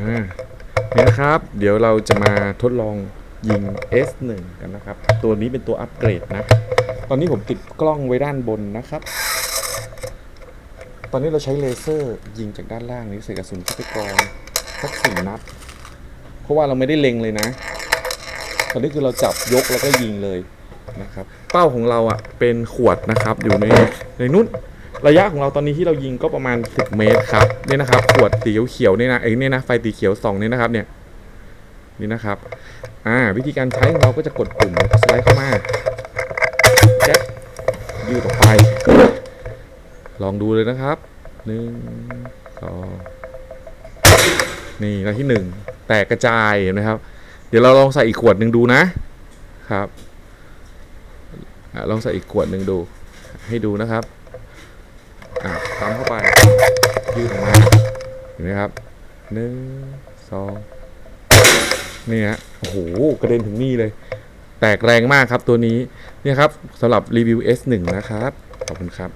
อ่าเนี่ยนะครับ เดี๋ยวเราจะมาทดลองยิง S1 กันนะครับ ตัวนี้เป็นตัวอัปเกรดนะ ตอนนี้ผมติดกล้องไว้ด้านบนนะครับ ตอนนี้เราใช้เลเซอร์ยิงจากด้านล่างนี้ใส่กระสุนเข้าไปกองสักสี่นัด เพราะว่าเราไม่ได้เล็งเลยนะ ตอนนี้คือเราจับยกแล้วก็ยิงเลยนะครับ เป้าของเราอะเป็นขวดนะครับ อยู่ในในนู้น ระยะของเราตอนนี้ที่เรายิงก็ประมาณ 10 เมตรครับนี่นะครับขวดสีเขียวเนี่ยนะไอ้เนี่ยนะไฟสีเขียวสองเนี่ยนะครับเนี่ยนี่นะครับอ่าวิธีการใช้ของเราก็จะกดปุ่มสไลด์เข้ามาแจ็คยืดออกไป ลองดูเลยนะครับหนึ่งสองนี่นัดที่หนึ่งแตกกระจายเห็นไหมครับ เดี๋ยวเราลองใส่อีกขวดหนึ่งดูนะครับอลองใส่อีกขวดหนึ่งดู ให้ดูนะครับ อะตามเข้าไป ยืดออกมาเห็นไหมครับหนึ่งสองนี่ฮะโอ้โหกระเด็นถึงนี่เลย แตกแรงมากครับตัวนี้เนี่ยครับสำหรับรีวิว S1 นะครับ ขอบคุณครับ